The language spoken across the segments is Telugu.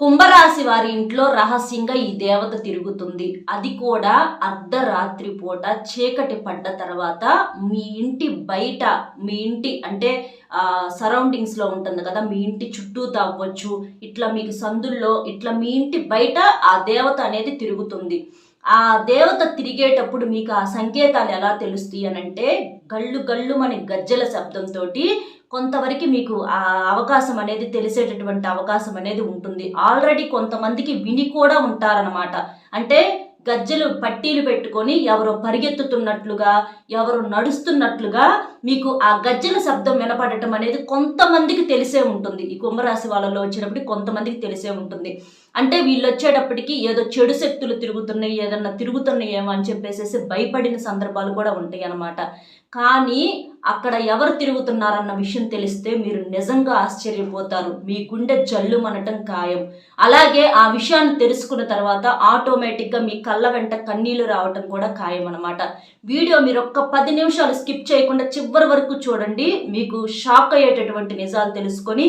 కుంభరాశి వారి ఇంట్లో రహస్యంగా ఈ దేవత తిరుగుతుంది. అది కూడా అర్ధరాత్రి పూట చీకటి పడ్డ తర్వాత మీ ఇంటి బయట మీ ఇంటి అంటే సరౌండింగ్స్లో ఉంటుంది కదా మీ ఇంటి చుట్టూ తవ్వచ్చు ఇట్లా మీకు సందుల్లో ఇట్లా మీ ఇంటి బయట ఆ దేవత అనేది తిరుగుతుంది. ఆ దేవత తిరిగేటప్పుడు మీకు ఆ సంకేతాలు ఎలా తెలుస్తాయి అని అంటే గళ్ళు గళ్ళు మన గజ్జల శబ్దంతో కొంతవరకు మీకు ఆ అవకాశం అనేది తెలిసేటటువంటి అవకాశం అనేది ఉంటుంది. ఆల్రెడీ కొంతమందికి విని కూడా ఉంటారనమాట అంటే గజ్జలు పట్టీలు పెట్టుకొని ఎవరో పరిగెత్తుతున్నట్లుగా ఎవరు నడుస్తున్నట్లుగా మీకు ఆ గజ్జల శబ్దం వినపడటం అనేది కొంతమందికి తెలిసే ఉంటుంది. ఈ కుంభరాశి వాళ్ళలో వచ్చినప్పుడు కొంతమందికి తెలిసే ఉంటుంది. అంటే వీళ్ళు వచ్చేటప్పటికి ఏదో చెడు శక్తులు తిరుగుతున్నాయి ఏదన్నా తిరుగుతున్నాయేమో అని చెప్పేసి భయపడిన సందర్భాలు కూడా ఉంటాయి అన్నమాట కానీ అక్కడ ఎవరు తిరుగుతున్నారన్న విషయం తెలిస్తే మీరు నిజంగా ఆశ్చర్యపోతారు. మీ గుండె జల్లు మనటం ఖాయం. అలాగే ఆ విషయాన్ని తెలుసుకున్న తర్వాత ఆటోమేటిక్గా మీ కళ్ళ వెంట కన్నీళ్ళు రావటం కూడా ఖాయం అనమాట వీడియో మీరు ఒక్క పది నిమిషాలు స్కిప్ చేయకుండా చివరి వరకు చూడండి. మీకు షాక్ అయ్యేటటువంటి నిజాలు తెలుసుకొని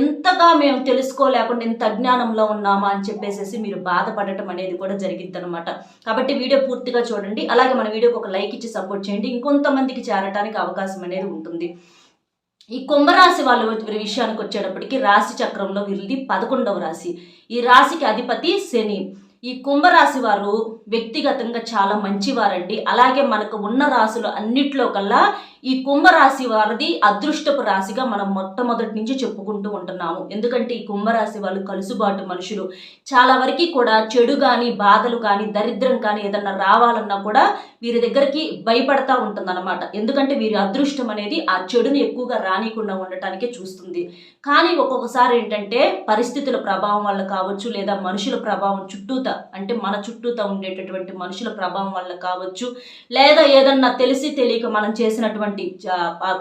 ఎంతగా మేము తెలుసుకోలేకుండా ఇంత అజ్ఞానంలో ఉన్నామా అని చెప్పేసి మీరు బాధపడటం అనేది కూడా జరిగింది అనమాట కాబట్టి వీడియో పూర్తిగా చూడండి. అలాగే మన వీడియోకి ఒక లైక్ ఇచ్చి సపోర్ట్ చేయండి. ఇంకొంతమందికి చేరటానికి అవకాశం అనేది ఉంటుంది. ఈ కుంభరాశి వాళ్ళ విషయానికి వచ్చేటప్పటికి రాశి చక్రంలో వీరిది పదకొండవ రాశి. ఈ రాశికి అధిపతి శని. ఈ కుంభరాశి వారు వ్యక్తిగతంగా చాలా మంచివారండి. అలాగే మనకు ఉన్న రాశులు అన్నిట్లో కల్లా ఈ కుంభరాశి వారిది అదృష్టపు రాశిగా మనం మొట్టమొదటి నుంచి చెప్పుకుంటూ ఉంటున్నాము. ఎందుకంటే ఈ కుంభరాశి వాళ్ళు కలుసుబాటు మనుషులు. చాలా వరకు కూడా చెడు కానీ బాధలు కానీ దరిద్రం కానీ ఏదన్నా రావాలన్నా కూడా వీరి దగ్గరికి భయపడతా ఉంటుందన్నమాట. ఎందుకంటే వీరి అదృష్టం అనేది ఆ చెడుని ఎక్కువగా రానికుండా ఉండటానికే చూస్తుంది. కానీ ఒక్కొక్కసారి ఏంటంటే పరిస్థితుల ప్రభావం వల్ల కావచ్చు లేదా మనుషుల ప్రభావం చుట్టూత అంటే మన చుట్టూత ఉండేటటువంటి మనుషుల ప్రభావం వల్ల కావచ్చు లేదా ఏదన్నా తెలిసి తెలియక మనం చేసినటువంటి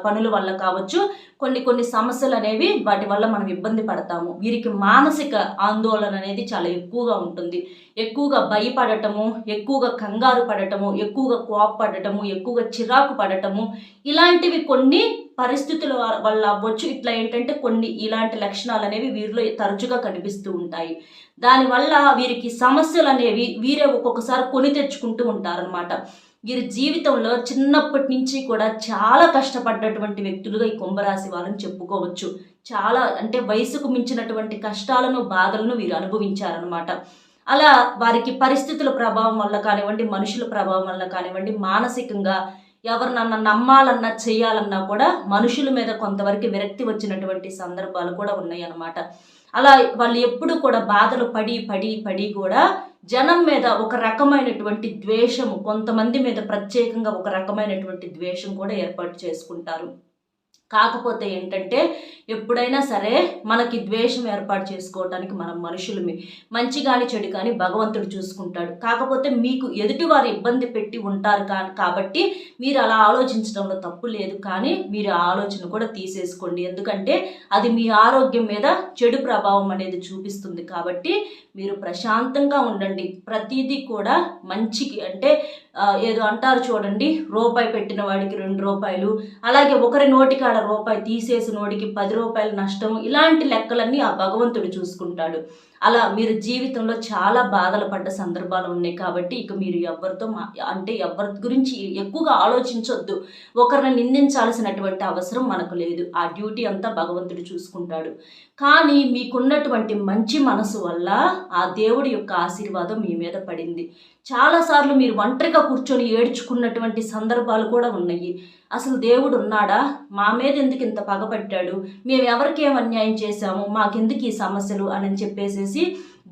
పనుల వల్ల కావచ్చు కొన్ని కొన్ని సమస్యలు అనేవి వాటి వల్ల మనం ఇబ్బంది పడతాము. వీరికి మానసిక ఆందోళన అనేది చాలా ఎక్కువగా ఉంటుంది. ఎక్కువగా భయపడటము ఎక్కువగా కంగారు పడటము ఎక్కువగా కోపపడటము ఎక్కువగా చిరాకు పడటము ఇలాంటివి కొన్ని పరిస్థితుల వల్ల అవ్వచ్చు. ఇట్లా ఏంటంటే కొన్ని ఇలాంటి లక్షణాలు అనేవి వీరిలో తరచుగా కనిపిస్తూ ఉంటాయి. దానివల్ల వీరికి సమస్యలు అనేవి వీరే ఒక్కొక్కసారి కొని తెచ్చుకుంటూ ఉంటారనమాట వీరి జీవితంలో చిన్నప్పటి నుంచి కూడా చాలా కష్టపడ్డటువంటి వ్యక్తులుగా ఈ కుంభరాశి వాళ్ళని చెప్పుకోవచ్చు. చాలా అంటే వయసుకు మించినటువంటి కష్టాలను బాధలను వీరు అనుభవించారనమాట అలా వారికి పరిస్థితుల ప్రభావం వల్ల కానివ్వండి మనుషుల ప్రభావం వల్ల కానివ్వండి మానసికంగా ఎవరినన్నా నమ్మాలన్నా చేయాలన్నా కూడా మనుషుల మీద కొంతవరకు విరక్తి వచ్చినటువంటి సందర్భాలు కూడా ఉన్నాయన్నమాట. అలా వాళ్ళు ఎప్పుడు కూడా బాధలు పడి పడి పడి కూడా జనం మీద ఒక రకమైనటువంటి ద్వేషము కొంతమంది మీద ప్రత్యేకంగా ఒక రకమైనటువంటి ద్వేషం కూడా ఏర్పాటు చేసుకుంటారు. కాకపోతే ఏంటంటే ఎప్పుడైనా సరే మనకి ద్వేషం ఏర్పాటు చేసుకోవడానికి మనం మనుషులమే. మంచి కానీ చెడు కానీ భగవంతుడు చూసుకుంటాడు. కాకపోతే మీకు ఎదుటివారు ఇబ్బంది పెట్టి ఉంటారు కా కాబట్టి మీరు అలా ఆలోచించడంలో తప్పు లేదు. కానీ మీరు ఆలోచన కూడా తీసేసుకోండి. ఎందుకంటే అది మీ ఆరోగ్యం మీద చెడు ప్రభావం అనేది చూపిస్తుంది. కాబట్టి మీరు ప్రశాంతంగా ఉండండి. ప్రతిదీ కూడా మంచికి అంటే ఏదో అంటారు చూడండి రూపాయి పెట్టిన వాడికి రెండు రూపాయలు అలాగే ఒకరి నోటికాడ రూపాయి తీసేసి నోటికి పది రూపాయలు నష్టం ఇలాంటి లెక్కలన్నీ ఆ భగవంతుడు చూసుకుంటాడు. అలా మీరు జీవితంలో చాలా బాధలు పడ్డ సందర్భాలు ఉన్నాయి కాబట్టి ఇక మీరు ఎవరితో అంటే ఎవరి గురించి ఎక్కువగా ఆలోచించొద్దు. ఒకరిని నిందించాల్సినటువంటి అవసరం మనకు లేదు. ఆ డ్యూటీ అంతా భగవంతుడు చూసుకుంటాడు. కానీ మీకున్నటువంటి మంచి మనసు వల్ల ఆ దేవుడి యొక్క ఆశీర్వాదం మీ మీద పడింది. చాలాసార్లు మీరు ఒంటరిగా కూర్చొని ఏడ్చుకున్నటువంటి సందర్భాలు కూడా ఉన్నాయి. అసలు దేవుడు ఉన్నాడా మా మీద ఎందుకు ఇంత పగపట్టాడు మేము ఎవరికి అన్యాయం చేశాము? మాకెందుకు ఈ సమస్యలు? అని చెప్పేసేసి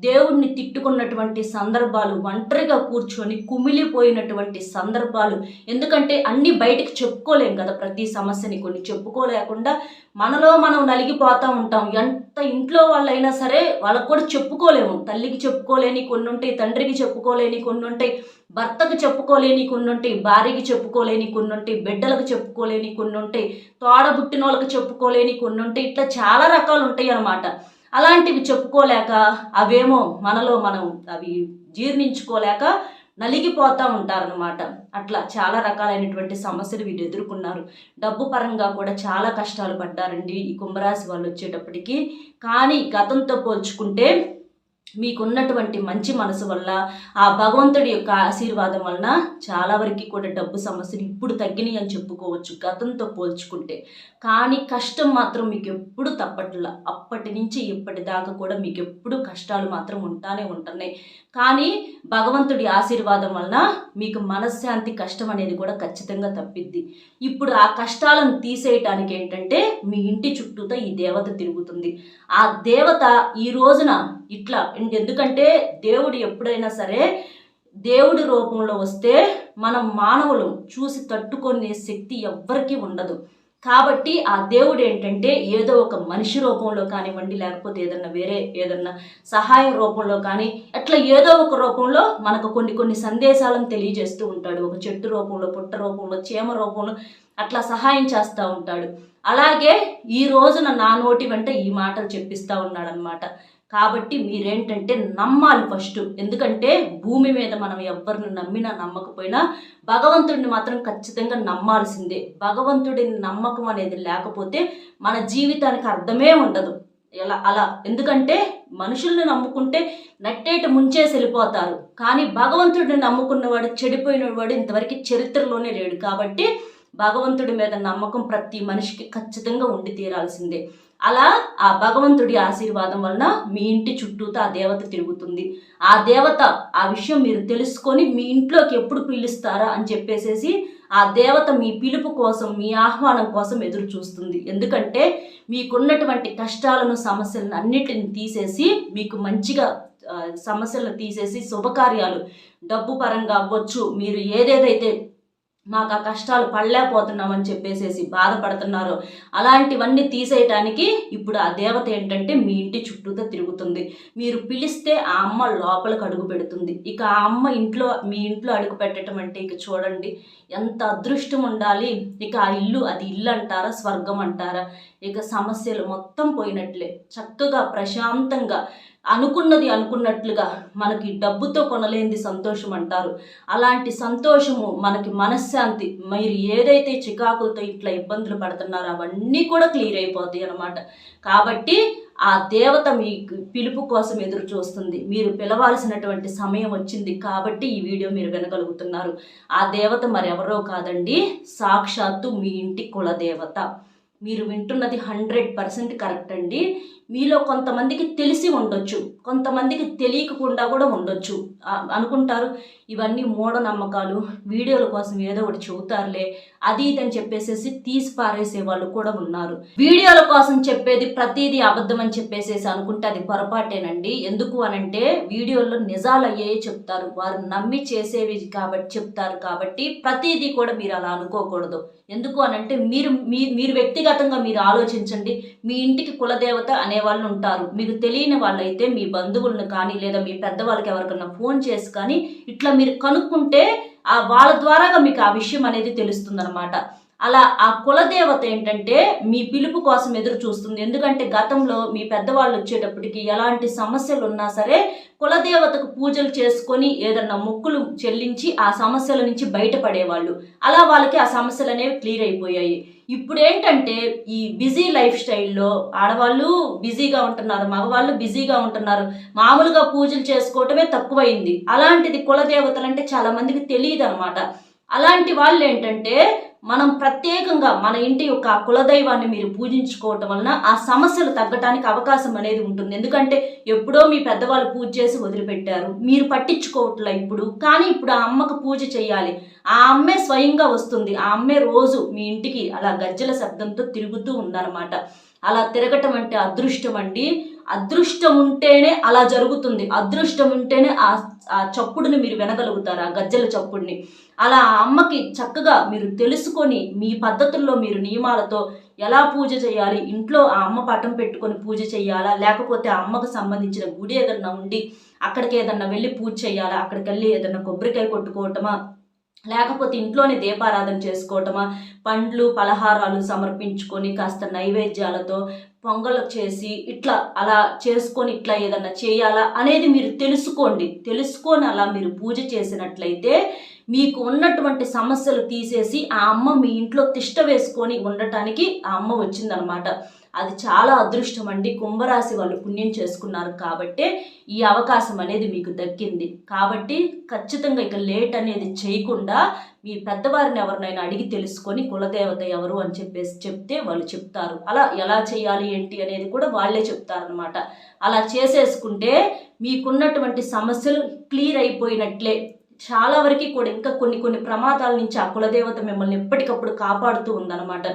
దేవుణ్ణి తిట్టుకున్నటువంటి సందర్భాలు ఒంటరిగా కూర్చొని కుమిలిపోయినటువంటి సందర్భాలు. ఎందుకంటే అన్నీ బయటకు చెప్పుకోలేం కదా ప్రతి సమస్యని కొన్ని చెప్పుకోలేకుండా మనలో మనం నలిగిపోతూ ఉంటాం. ఎంత ఇంట్లో వాళ్ళైనా సరే వాళ్ళకు కూడా చెప్పుకోలేము. తల్లికి చెప్పుకోలేని కొన్ని ఉంటాయి తండ్రికి చెప్పుకోలేని కొన్ని ఉంటాయి భర్తకు చెప్పుకోలేని కొన్ని ఉంటాయి భార్యకి చెప్పుకోలేని కొన్ని ఉంటాయి బిడ్డలకు చెప్పుకోలేని కొన్ని ఉంటాయి తోడబుట్టిన వాళ్ళకి చెప్పుకోలేని కొన్ని ఉంటాయి. ఇట్లా చాలా రకాలు ఉంటాయి అన్నమాట అలాంటివి చెప్పుకోలేక అవేమో మనలో మనం అవి జీర్ణించుకోలేక నలిగిపోతూ ఉంటారనమాట అట్లా చాలా రకాలైనటువంటి సమస్యలు వీళ్ళు ఎదుర్కొన్నారు. డబ్బు పరంగా కూడా చాలా కష్టాలు పడ్డారండి ఈ కుంభరాశి వాళ్ళు వచ్చేటప్పటికి. కానీ గతంతో పోల్చుకుంటే మీకున్నటువంటి మంచి మనసు వల్ల ఆ భగవంతుడి యొక్క ఆశీర్వాదం వలన చాలా వరకు కూడా డబ్బు సమస్యలు ఇప్పుడు తగ్గినాయి అని చెప్పుకోవచ్చు గతంతో పోల్చుకుంటే. కానీ కష్టం మాత్రం మీకు ఎప్పుడు తప్పట్లా అప్పటి నుంచి ఇప్పటిదాకా కూడా మీకు ఎప్పుడు కష్టాలు మాత్రం ఉంటానే ఉంటున్నాయి. కానీ భగవంతుడి ఆశీర్వాదం వలన మీకు మనశ్శాంతి కష్టం అనేది కూడా ఖచ్చితంగా తప్పిద్ది. ఇప్పుడు ఆ కష్టాలను తీసేయటానికి ఏంటంటే మీ ఇంటి చుట్టూతో ఈ దేవత తిరుగుతుంది. ఆ దేవత ఈ రోజున ఇట్లా. ఎందుకంటే దేవుడు ఎప్పుడైనా సరే దేవుడి రూపంలో వస్తే మనం మానవులు చూసి తట్టుకునే శక్తి ఎవ్వరికీ ఉండదు. కాబట్టి ఆ దేవుడు ఏంటంటే ఏదో ఒక మనిషి రూపంలో కానివ్వండి లేకపోతే ఏదన్నా వేరే ఏదన్నా సహాయం రూపంలో కానీ అట్లా ఏదో ఒక రూపంలో మనకు కొన్ని కొన్ని సందేశాలను తెలియజేస్తూ ఉంటాడు. ఒక చెట్టు రూపంలో పుట్ట రూపంలో చీమ రూపంలో అట్లా సహాయం చేస్తూ ఉంటాడు. అలాగే ఈ రోజున నా నోటి వెంట ఈ మాటలు చెప్పిస్తూ ఉన్నాడనమాట కాబట్టి మీరేంటంటే నమ్మాలి ఫస్ట్ ఎందుకంటే భూమి మీద మనం ఎవరిని నమ్మినా నమ్మకపోయినా భగవంతుడిని మాత్రం ఖచ్చితంగా నమ్మాల్సిందే. భగవంతుడిని నమ్మకం అనేది లేకపోతే మన జీవితానికి అర్థమే ఉండదు. ఎలా? అలా. ఎందుకంటే మనుషుల్ని నమ్ముకుంటే నట్టేట ముంచేసి వెళ్ళిపోతారు కానీ భగవంతుడిని నమ్ముకున్నవాడు చెడిపోయినవాడు ఇంతవరకు చరిత్రలోనే లేడు. కాబట్టి భగవంతుడి మీద నమ్మకం ప్రతి మనిషికి ఖచ్చితంగా ఉండి తీరాల్సిందే. అలా ఆ భగవంతుడి ఆశీర్వాదం వలన మీ ఇంటి చుట్టూతో ఆ దేవత తిరుగుతుంది. ఆ దేవత ఆ విషయం మీరు తెలుసుకొని మీ ఇంట్లోకి ఎప్పుడు పిలుస్తారా అని చెప్పేసేసి ఆ దేవత మీ పిలుపు కోసం మీ ఆహ్వానం కోసం ఎదురు చూస్తుంది. ఎందుకంటే మీకున్నటువంటి కష్టాలను సమస్యలను అన్నిటిని తీసేసి మీకు మంచిగా సమస్యలను తీసేసి శుభకార్యాలు డబ్బు పరంగా అవ్వచ్చు. మీరు ఏదేదైతే మాకు ఆ కష్టాలు పడలేకపోతున్నామని చెప్పేసేసి బాధపడుతున్నారు. అలాంటివన్నీ తీసేయటానికి ఇప్పుడు ఆ దేవత ఏంటంటే మీ ఇంటి చుట్టూతో తిరుగుతుంది. మీరు పిలిస్తే ఆ అమ్మ లోపలికి అడుగు పెడుతుంది. ఇక ఆ అమ్మ ఇంట్లో మీ ఇంట్లో అడుగు పెట్టడం అంటే ఇక చూడండి ఎంత అదృష్టం ఉండాలి. ఇక ఆ ఇల్లు అది ఇల్లు అంటారా స్వర్గం అంటారా? ఇక సమస్యలు మొత్తం పోయినట్లే. చక్కగా ప్రశాంతంగా అనుకున్నది అనుకున్నట్లుగా మనకి డబ్బుతో కొనలేనిది సంతోషం అంటారు. అలాంటి సంతోషము మనకి మనశ్శాంతి మీరు ఏదైతే చికాకులతో ఇట్లా ఇబ్బందులు పడుతున్నారో అవన్నీ కూడా క్లియర్ అయిపోతాయి అనమాట కాబట్టి ఆ దేవత మీ పిలుపు కోసం ఎదురు చూస్తుంది. మీరు పిలవాల్సినటువంటి సమయం వచ్చింది కాబట్టి ఈ వీడియో మీరు వినగలుగుతున్నారు. ఆ దేవత మరెవరో కాదండి సాక్షాత్తు మీ ఇంటి కులదేవత మీరు వింటున్నది హండ్రెడ్ పర్సెంట్ కరెక్ట్ అండి. మీలో కొంతమందికి తెలిసి ఉండొచ్చు. కొంతమందికి తెలియకుండా కూడా ఉండొచ్చు. అనుకుంటారు ఇవన్నీ మూఢనమ్మకాలు. వీడియోల కోసం ఏదో ఒకటి చెబుతారులే. అది ఇది అని చెప్పేసేసి తీసి పారేసే వాళ్ళు కూడా ఉన్నారు. వీడియోల కోసం చెప్పేది ప్రతిదీ అబద్ధం అని చెప్పేసేసి అనుకుంటే అది పొరపాటేనండి. ఎందుకు అనంటే వీడియోల్లో నిజాలు అయ్యే చెప్తారు. వారు నమ్మి చేసేవి కాబట్టి చెప్తారు కాబట్టి ప్రతిదీ కూడా మీరు అలా అనుకోకూడదు. ఎందుకు అనంటే మీరు మీరు వ్యక్తిగతంగా మీరు ఆలోచించండి. మీ ఇంటికి కులదేవత అనే వాళ్ళు ఉంటారు. మీకు తెలియని వాళ్ళైతే మీ బంధువులను కానీ లేదా మీ పెద్దవాళ్ళకి ఎవరికన్నా ఫోన్ చేసి కానీ ఇట్లా మీరు కనుక్కుంటే ఆ వాళ్ళ ద్వారాగా మీకు ఆ విషయం అనేది తెలుస్తుందన్నమాట. అలా ఆ కులదేవత ఏంటంటే మీ పిలుపు కోసం ఎదురు చూస్తుంది. ఎందుకంటే గతంలో మీ పెద్దవాళ్ళు వచ్చేటప్పటికి ఎలాంటి సమస్యలు ఉన్నా సరే కులదేవతకు పూజలు చేసుకొని ఏదన్నా మొక్కులు చెల్లించి ఆ సమస్యల నుంచి బయటపడేవాళ్ళు. అలా వాళ్ళకి ఆ సమస్యలు అనేవి క్లియర్ అయిపోయాయి. ఇప్పుడు ఏంటంటే ఈ బిజీ లైఫ్ స్టైల్లో ఆడవాళ్ళు బిజీగా ఉంటున్నారు మగవాళ్ళు బిజీగా ఉంటున్నారు. మామూలుగా పూజలు చేసుకోవటమే తక్కువైంది. అలాంటిది కులదేవతలు అంటే చాలా మందికి తెలియదు అనమాట అలాంటి వాళ్ళు ఏంటంటే మనం ప్రత్యేకంగా మన ఇంటి యొక్క కులదైవాన్ని మీరు పూజించుకోవటం వలన ఆ సమస్యలు తగ్గటానికి అవకాశం అనేది ఉంటుంది. ఎందుకంటే ఎప్పుడో మీ పెద్దవాళ్ళు పూజ చేసి వదిలిపెట్టారు. మీరు పట్టించుకోవట్లా ఇప్పుడు. కానీ ఇప్పుడు ఆ అమ్మకు పూజ చేయాలి. ఆ అమ్మే స్వయంగా వస్తుంది. ఆ అమ్మే రోజు మీ ఇంటికి అలా గజ్జల శబ్దంతో తిరుగుతూ ఉందన్నమాట. అలా తిరగటం అంటే అదృష్టం అండి. అదృష్టం ఉంటేనే అలా జరుగుతుంది. అదృష్టం ఉంటేనే ఆ ఆ చప్పుడుని మీరు వినగలుగుతారు ఆ గజ్జల చప్పుడిని. అలా ఆ అమ్మకి చక్కగా మీరు తెలుసుకొని మీ పద్ధతుల్లో మీరు నియమాలతో ఎలా పూజ చేయాలి ఇంట్లో ఆ అమ్మ పటం పెట్టుకొని పూజ చేయాలా లేకపోతే ఆ అమ్మకు సంబంధించిన గుడి ఏదన్నా ఉండి అక్కడికి ఏదన్నా వెళ్ళి పూజ చేయాలా అక్కడికి వెళ్ళి ఏదన్నా కొబ్బరికాయ కొట్టుకోవటమా లేకపోతే ఇంట్లోనే దీపారాధన చేసుకోవటమా? పండ్లు పలహారాలు సమర్పించుకొని కాస్త నైవేద్యాలతో పొంగలు చేసి ఇట్లా అలా చేసుకొని ఇట్లా ఏదన్నా చేయాలా అనేది మీరు తెలుసుకోండి. తెలుసుకొని అలా మీరు పూజ చేసినట్లయితే మీకు ఉన్నటువంటి సమస్యలు తీసేసి ఆ అమ్మ మీ ఇంట్లో తిష్ట వేసుకొని ఉండటానికి ఆ అమ్మ వచ్చిందనమాట అది చాలా అదృష్టం అండి. కుంభరాశి వాళ్ళు పుణ్యం చేసుకున్నారు కాబట్టే ఈ అవకాశం అనేది మీకు దక్కింది. కాబట్టి ఖచ్చితంగా ఇక లేట్ అనేది చేయకుండా మీ పెద్దవారిని ఎవరినైనా అడిగి తెలుసుకొని కులదేవత ఎవరు అని చెప్పేసి చెప్తే వాళ్ళు చెప్తారు. అలా ఎలా చేయాలి ఏంటి అనేది కూడా వాళ్ళే చెప్తారనమాట అలా చేసేసుకుంటే మీకున్నటువంటి సమస్యలు క్లియర్ అయిపోయినట్లే చాలా వరకు కూడా ఇంకా కొన్ని కొన్ని ప్రమాదాల నుంచి ఆ కులదేవత మిమ్మల్ని ఎప్పటికప్పుడు కాపాడుతూ ఉందన్నమాట.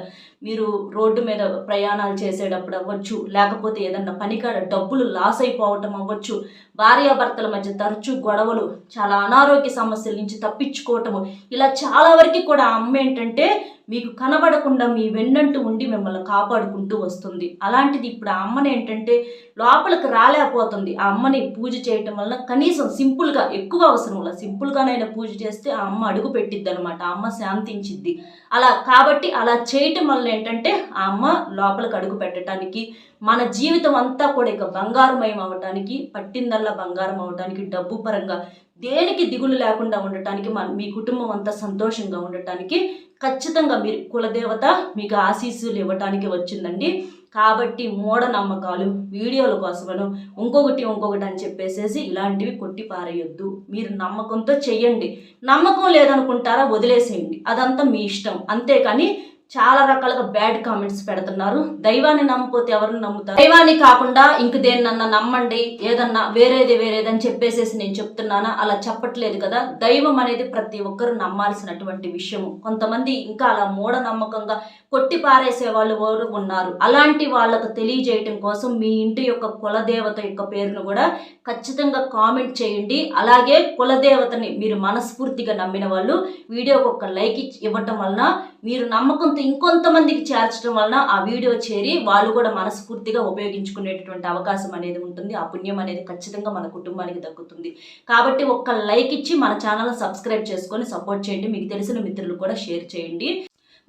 మీరు రోడ్డు మీద ప్రయాణాలు చేసేటప్పుడు అవ్వచ్చు లేకపోతే ఏదన్నా పనికాడ డబ్బులు లాస్ అయిపోవటం అవ్వచ్చు భార్యాభర్తల మధ్య తరచూ గొడవలు చాలా అనారోగ్య సమస్యల నుంచి తప్పించుకోవటము ఇలా చాలా వరకు కూడా ఆ అమ్మ ఏంటంటే మీకు కనబడకుండా మీ వెన్నంటూ ఉండి మిమ్మల్ని కాపాడుకుంటూ వస్తుంది. అలాంటిది ఇప్పుడు ఆ అమ్మని ఏంటంటే లోపలికి రాలేకపోతుంది. ఆ అమ్మని పూజ చేయటం వలన కనీసం సింపుల్గా ఎక్కువ అవసరం వల్ల సింపుల్గానైనా పూజ చేస్తే ఆ అమ్మ అడుగు పెట్టిద్ది అనమాట ఆ అమ్మ శాంతించిద్ది. అలా కాబట్టి అలా చేయటం వల్ల ఏంటంటే ఆ అమ్మ లోపలికి అడుగు పెట్టడానికి మన జీవితం అంతా కూడా ఇక బంగారమయం అవటానికి పట్టిందల్లా బంగారం అవటానికి డబ్బు పరంగా దేనికి దిగులు లేకుండా ఉండటానికి మన మీ కుటుంబం అంతా సంతోషంగా ఉండటానికి ఖచ్చితంగా మీరు కులదేవత మీకు ఆశీస్సులు ఇవ్వటానికి వచ్చిందండి. కాబట్టి మూఢనమ్మకాలు వీడియోల కోసమను ఇంకొకటి ఇంకొకటి అని చెప్పేసేసి ఇలాంటివి కొట్టి పారేయొద్దు. మీరు నమ్మకంతో చెయ్యండి. నమ్మకం లేదనుకుంటారా వదిలేసేయండి. అదంతా మీ ఇష్టం. అంతేకాని చాలా రకాలుగా బ్యాడ్ కామెంట్స్ పెడుతున్నారు. దైవాన్ని నమ్మపోతే ఎవరిని నమ్ముతారు? దైవాన్ని కాకుండా ఇంక దేన్నన్నా నమ్మండి ఏదన్నా వేరేది వేరేదని చెప్పేసేసి నేను చెప్తున్నానా? అలా చెప్పట్లేదు కదా. దైవం అనేది ప్రతి ఒక్కరు నమ్మాల్సినటువంటి విషయము. కొంతమంది ఇంకా అలా మూఢనమ్మకంగా కొట్టి పారేసే వాళ్ళు ఎవరు ఉన్నారు? అలాంటి వాళ్ళకు తెలియజేయటం కోసం మీ ఇంటి యొక్క కులదేవత యొక్క పేరును కూడా ఖచ్చితంగా కామెంట్ చేయండి. అలాగే కులదేవతని మీరు మనస్ఫూర్తిగా నమ్మిన వాళ్ళు వీడియోకి ఒక లైక్ ఇచ్చి ఇవ్వటం వలన మీరు నమ్మకంతో ఇంకొంతమందికి చేర్చడం వలన ఆ వీడియో చేరి వాళ్ళు కూడా మనస్ఫూర్తిగా ఉపయోగించుకునేటటువంటి అవకాశం అనేది ఉంటుంది. ఆ పుణ్యం అనేది ఖచ్చితంగా మన కుటుంబానికి దక్కుతుంది. కాబట్టి ఒక్క లైక్ ఇచ్చి మన ఛానల్ సబ్స్క్రైబ్ చేసుకొని సపోర్ట్ చేయండి. మీకు తెలిసిన మిత్రులు కూడా షేర్ చేయండి.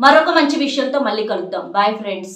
మరొక మంచి విషయంతో మళ్ళీ కలుద్దాం. Bye friends